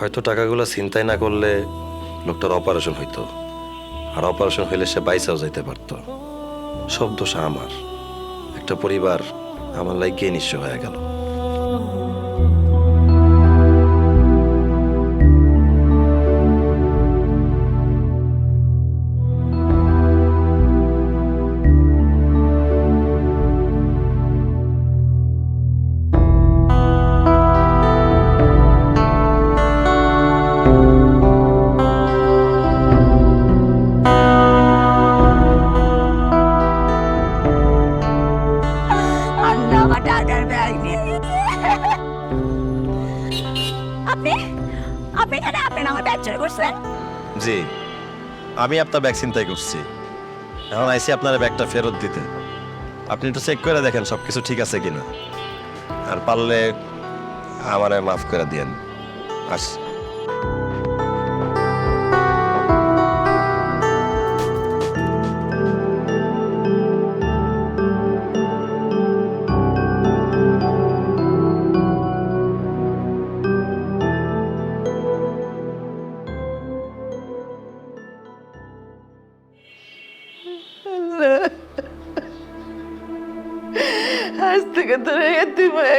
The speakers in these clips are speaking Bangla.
হয়তো টাকাগুলো চিন্তাই না করলে লোকটার অপারেশন হইতো। আর অপারেশন হইলে সে বাইসাও যাইতে পারতো। সব দোষ আমার। একটা পরিবার আমার লাইক নিঃস্ব হয়ে গেল। আপনি এখানে আপনি আমার ব্যাগ চুরি করছেন জি, আমি আপনার ব্যাগ চিন্তাই করছি। এখন আইসি আপনার ব্যাগটা ফেরত দিতে। আপনি একটু চেক করে দেখেন সব কিছু ঠিক আছে কিনা। আর পারলে আমারে মাফ করে দিয়েন। আসি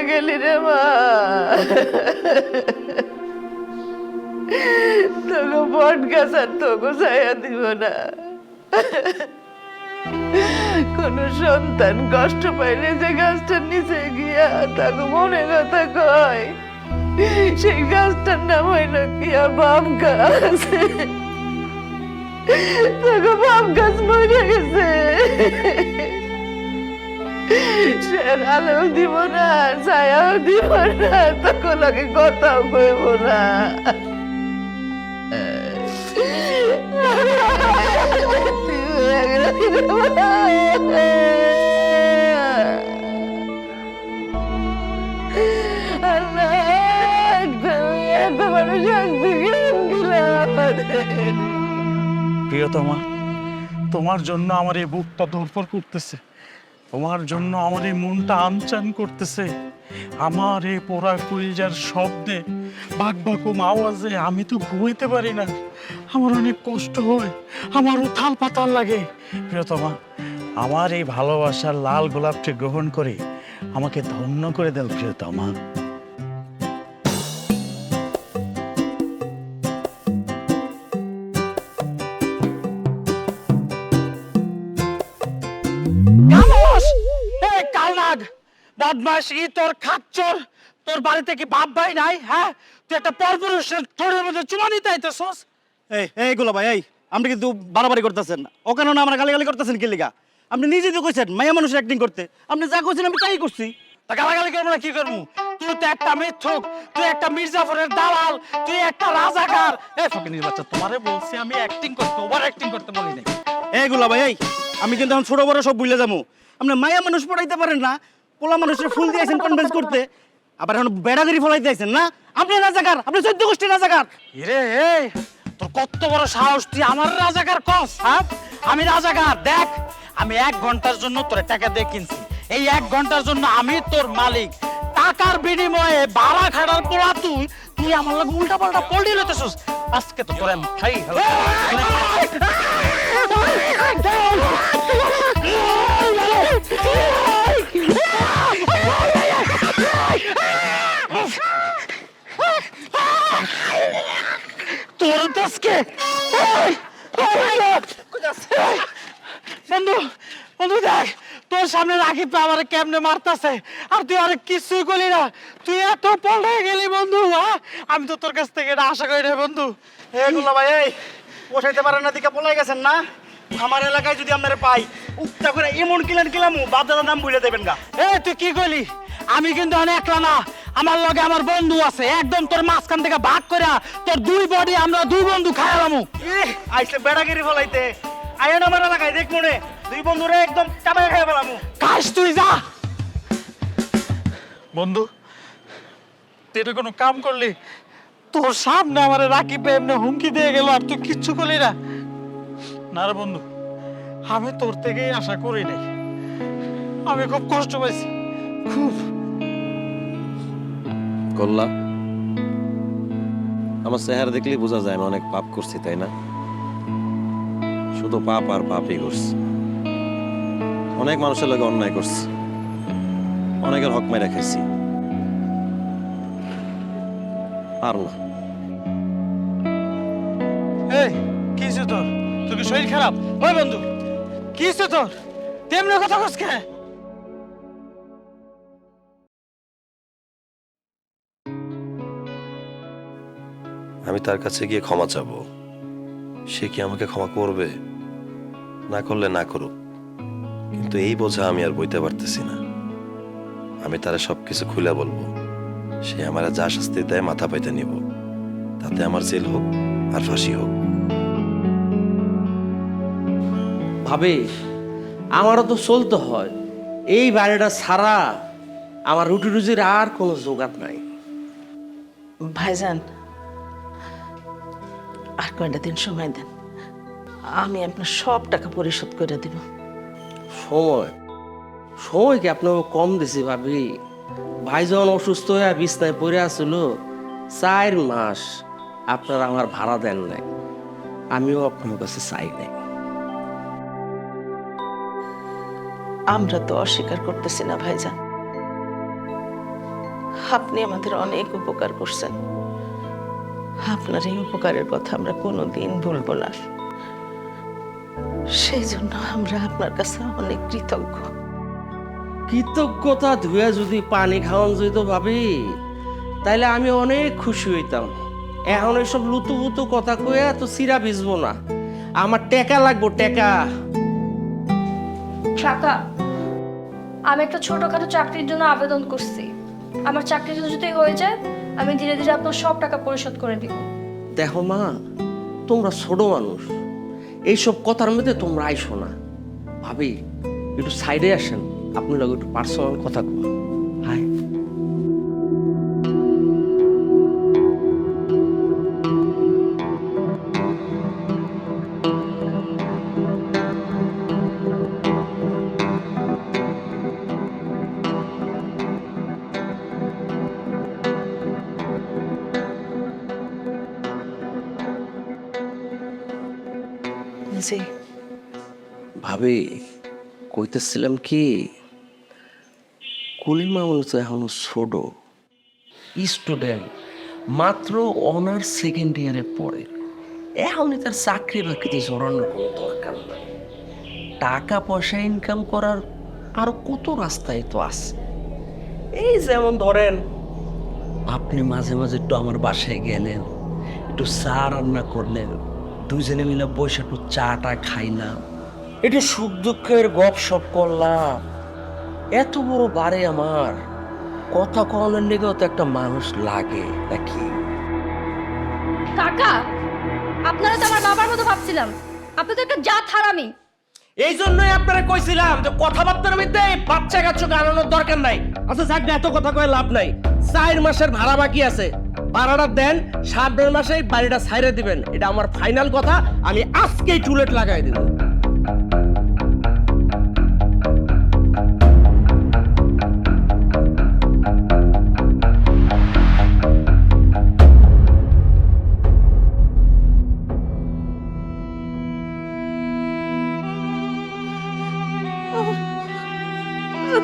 গেলি রে মা। তোকে বট গাছ আর তোকে ছায়া দিব না। কোন সন্তান কষ্ট পাইলে যে গাছটার নিচে গিয়া তাকে মনে কথা কয়, সেই গাছটার নাম হইল গিয়া বাম গাছ? তোকে বাম গাছ মরে গেছে। সে আলোও দিব না, ছায়াও দিব না তখন লোকে কথাও কইব না। প্রিয়তমা, তোমার জন্য আমার এই বুকটা ধরপর করতেছে। তোমার জন্য আমার এই মনটা আনচান করতেছে। আমার এ পোড়া কুলজার শব্দে বাক বাকুম আওয়াজে আমি তো ঘুমাইতে পারি না। আমার অনেক কষ্ট হয়, আমার উথাল পাতাল লাগে। প্রিয়তমা, আমার এই ভালোবাসার লাল গোলাপটি গ্রহণ করে আমাকে ধন্য করে দেন প্রিয়তমা। বদমাস ই তোর খাচ্চর। তোর বাড়িতে কি বাপ ভাই নাই? হ্যাঁ? তুই একটা পরপুরুষের ঠোঁটের মধ্যে চুমা নিতে আইতেছস? এই এই গুলো ভাই এই আপনি কিন্তু বাড়াবাড়ি করতেছেন। ওখানে না আমরা গালিগালি করতেছেন কি লিগা? আপনি নিজে তো কইছেন মায়া মানুষের অ্যাক্টিং করতে। আপনি যা কইছেন আমি তাই করছি। তা গালাগালি করব না কি করব? তুই তো একটা মিথ্যুক তুই একটা মির্জাফরের দালাল তুই একটা রাজাকার। এ ফকিনির বাচ্চা তোমারে বলছি আমি অ্যাক্টিং করতে ওভার অ্যাক্টিং করতে বলি নাই। এইগুলা ভাই এই আমি কিন্তু এখন ছোট বড় সব বুঝলে যাব। আপনি মায়া মানুষ পড়াইতে পারেন না পোলা মানুষের ফুল দিয়েছেন কনভেন্স করতে আবার এখন বেড়াগিরি ফলাইতে আইছেন না আপনি রাজাকার আপনি চোদ্দ গোষ্ঠী রাজাকার এরে এই তোর কত বড় সাহস তুই আমার রাজাকার কস হ্যাঁ আমি রাজাকার দেখ আমি এক ঘণ্টার জন্য তোর টাকা দিয়ে কিনছি এই এক ঘণ্টার জন্য আমি তোর মালিক টাকার বিনিময়ে বাড়া খাটার পোলা তুই তুই আমার লাগে উল্টা পাল্টা পল্টি লইতেছিস আজকে তো তোর আমি খাই বন্ধু বন্ধু দেখ, তোর সামনে রাখি আমার কেমনে মারতাছে? আর তুই আরে কিছুই করলি না। তুই এত পল্টে গেলি বন্ধু হ্যাঁ? আমি তো তোর কাছ থেকে এটা আশা করি না বন্ধু। হে এইগুলা ভাই, এই পোষাইতে পারেন না, দিকে পলাই গেছেন না? আমার এলাকায় যদি আপনারা পাই উত্তা করে এমন কিলান কিলামু, বাপ দাদার নাম বুঝে দেবেন গা। এ, তুই কি করলি? আমি কিন্তু অনেক একলা না। আমার লগে আমার বন্ধু আছে। একদম তোর মাঝখান থেকে ভাগ করে তোর দুই বডি আমরা দুই বন্ধু খায়ালামু ইহ, আইসে বেড়াগিরি ফলাইতে। আয়েন আমার এলাকায় দেখ মনে। দুই বন্ধুরে একদম চাপাই খাই ফেলামু। কাশ তুই যা। বন্ধু তুই এটা কোনো কাম করলি? তোর সামনে আমার রাকিব এমনি হুমকি দিয়ে গেল আর তুই কিচ্ছু করলি না। না রে বন্ধু আমি তোর থেকেই আশা করি নাই। আমি খুব কষ্ট পাইছি। খুব। করলা আমার চেহারা দেখলেই বোঝা যায় আমি অনেক পাপ করছি, তাই না? শুধু পাপ আর পাপই করছি। অনেক মানুষের লোক অন্যায় করছি। অনেকের হক মেরে খাইছি। আর না। এই, কি হয়েছে তোর? তোর কি শরীর খারাপ? ওই বন্ধু, কি হয়েছে তোর? তেমনি কথা কস কে? আমি তার কাছে গিয়ে ক্ষমা চাবো। সে কি আমাকে ক্ষমা করবে? না করলে না করুক। কিন্তু এই বোঝা আমি আর বইতে পারতেছি না। আমি তারা সবকিছু খুলে বলব। সে আমার যা শাস্তি দেয় মাথা পাইতে নিব। তাতে আমার জেল হোক আর ফাঁসি হোক। ভাবে আমারও তো চলতে হয়। এই বাড়িটা ছাড়া আমার রুটি রুজির আর কোনো জোগাড় নাই। ভাইজান আর কয়টা দিন সময় দেন? আমি আপনার সব টাকা পরিশোধ করে দিব। সময়? সময় কি আপনাকে কম দিছি ভাবি? ভাই যখন অসুস্থ হয়ে বিছনায় পড়ে আসছিল চার মাস আপনারা আমার ভাড়া দেন নাই। আমিও আপনার কাছে চাই নাই। আমরা তো অস্বীকার করতেছি না ভাইজান। আপনি আমাদের অনেক উপকার করছেন। আপনার এই উপকারের কথা আমরা কোনো দিন ভুলব না। সেই জন্য আমরা আপনার কাছে অনেক কৃতজ্ঞ। কৃতজ্ঞতা ধুয়ে যদি পানি খাওয়ান যেত ভাবি তাইলে আমি অনেক খুশি হইতাম। এখন এইসব লুতু পুতু কথা কয়ে তো সিরা ভিজবো না। আমার টেকা লাগবো টেকা। টাকা আমি একটা ছোটখাটো চাকরির জন্য আবেদন করছি। আমার চাকরিটা যদি হয়ে যায়, আমি ধীরে ধীরে আপনার সব টাকা পরিশোধ করে দিব। দেখো মা, তোমরা ছোট মানুষ। এইসব কথার মধ্যে তোমরা আইসো না। ভাবি, একটু সাইডে আসেন। আপনি লোক একটু পার্সোনাল কথা ভাবি, কইতেছিলাম কি, কুলিমা হচ্ছে এখনও ছোট। স্টুডেন্ট, মাত্র অনার্স সেকেন্ড ইয়ারে পড়ে। এখনই তার চাকরি বাকরিতে জড়ানোর কোনো দরকার নাই। টাকা পয়সা ইনকাম করার আরও কত রাস্তায় তো আছে। এই যেমন ধরেন, আপনি মাঝে মাঝে একটু আমার বাসায় গেলেন, একটু চা রান্না করলেন দুজনে মিলে বসে একটু চাটা খাইলাম। একটু সুখ দুঃখের গপ সপ করলাম। এত বড় বাড়ি আমার। কথা কনের লেগেও তো একটা মানুষ লাগে নাকি? কাকা আপনারা তো আমার বাবার মতো ভাবছিলাম। আপনি তো একটা জাত হারামি। এই জন্যই আপনারা কইছিলাম যে কথাবার্তার মধ্যে এই বাচ্চা কাচ্চা আনানোর দরকার নাই। আচ্ছা স্যার এত কথা কয়ে লাভ নাই। চার মাসের ভাড়া বাকি আছে। ভাড়াটা দেন সাত সামনের মাসে বাড়িটা ছাইরে দিবেন। এটা আমার ফাইনাল কথা। আমি আজকেই টুলেট লাগাই দিব।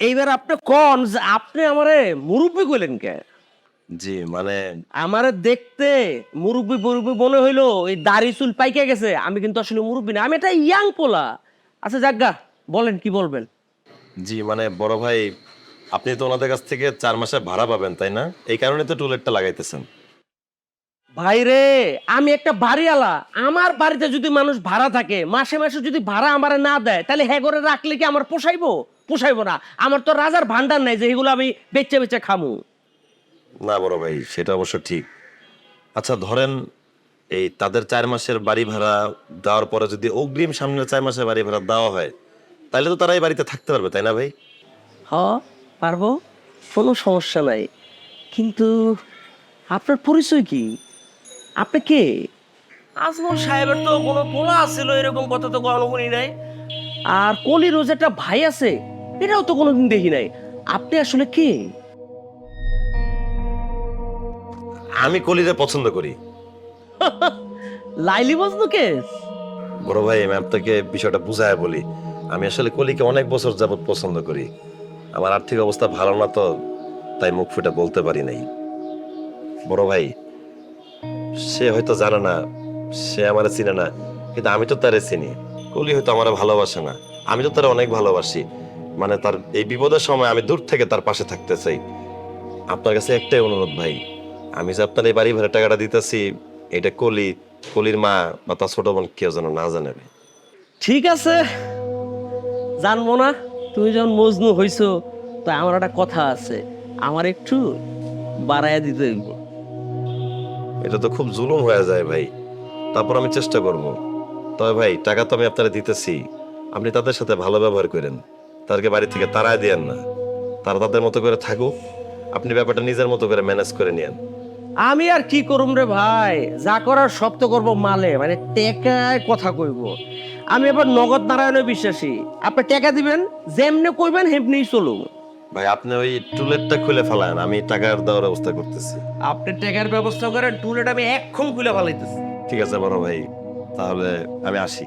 এইবার আপনি কন যে আপনি আমারে মুরব্বী কইলেন কে? জি মানে আমারে দেখতে মুরব্বী মুরব্বী মনে হইল এই দাড়ি চুল পাইকে গেছে আমি কিন্তু আসলে মুরব্বী না আমি এটা ইয়াং পোলা। আচ্ছা যাজ্ঞা বলেন কি বলবেন? জি মানে বড় ভাই আপনি তো ওনাদের কাছ থেকে চার মাসের ভাড়া পাবেন তাই না? এই কারণে তো টুলেটটা লাগাইতেছেন। ভাইরে আমি একটা বাড়িওয়ালা আমার বাড়িতে যদি মানুষ ভাড়া থাকে মাসে মাসে যদি ভাড়া আমারে না দেয় তাহলে হ্যাঁ করে রাখলে কি আমার পোষাইবো? পোষাইবো না। আমার তো রাজার ভান্ডার নাই যে এগুলো আমি বেচে বেচে খামু। না বড় ভাই সেটা অবশ্য ঠিক। আচ্ছা ধরেন এই তাদের চার মাসের বাড়ি ভাড়া দেওয়ার পরে যদি অগ্রিম সামনে চার মাসের বাড়ি ভাড়া দেওয়া হয় তাহলে তো তারা এই বাড়িতে থাকতে পারবে তাই না ভাই? হ পারব কোনো সমস্যা নাই। কিন্তু আপনার পরিচয় কি? আপনি কে? আজমল সাহেবের তো কোনো পোলা আছিল এরকম কথা তো শুনি নাই। আর কলি রোজ একটা ভাই আছে এটাও তো কোনোদিন দেখি নাই। আপনি আসলে কে? আমি কলিরে পছন্দ করি। লাইলি মজনু কেস বড় ভাই আমি আপনাকে বিষয়টা বুঝায় বলি। আমি আসলে কলিকে অনেক বছর যাবত পছন্দ করি। আমার আর্থিক অবস্থা ভালো না তো তাই মুখ ফুটে বলতে পারি নাই। বড় ভাই সে হয়তো জানে না সে আমার চিনে না কিন্তু আমি তো তারে চিনি। কলি হয়তো আমার ভালোবাসে না। আমি তো তারা অনেক ভালোবাসি। মানে তার এই বিপদের সময় আমি দূর থেকে তার পাশে থাকতে চাই। আপনার কাছে একটাই অনুরোধ ভাই আমি যে আপনার এই বাড়ি ভাড়া টাকাটা দিতেছি এটা কলি কলির মা বা তার ছোট বোন কেউ যেন না জানে ভাই। ঠিক আছে জানব না তুমি যখন মজনু হইছো তো আমার একটা কথা আছে আমার একটু বাড়াইয়া দিতে হইব। এটা তো খুব জুলুম হয়ে যায় ভাই তারপর আমি চেষ্টা করব। তবে ভাই টাকা তো আমি আপনারা দিতেছি আপনি তাদের সাথে ভালো ব্যবহার করেন। তাদেরকে বাড়ি থেকে তাড়ায় দেন না। তারা তাদের মতো করে থাকুক আপনি ব্যাপারটা নিজের মতো করে ম্যানেজ করে নিয়েন। আমি আর কি করুম রে ভাই? যা করার সব তো করব মালে মানে টেকায় কথা কইব। আমি এবার নগদ নারায়ণে বিশ্বাসী। আপনি টাকা দিবেন যেমনে কইবেন হেমনি চলুন ভাই আপনি ওই টুলেটটা খুলে ফেলান আমি টাকার দেওয়ার ব্যবস্থা করতেছি। আপনি টাকার ব্যবস্থা করেন টুলেট আমি এক্ষণ খুলে ফেলাইতেছি। ঠিক আছে বড় ভাই তাহলে আমি আসি।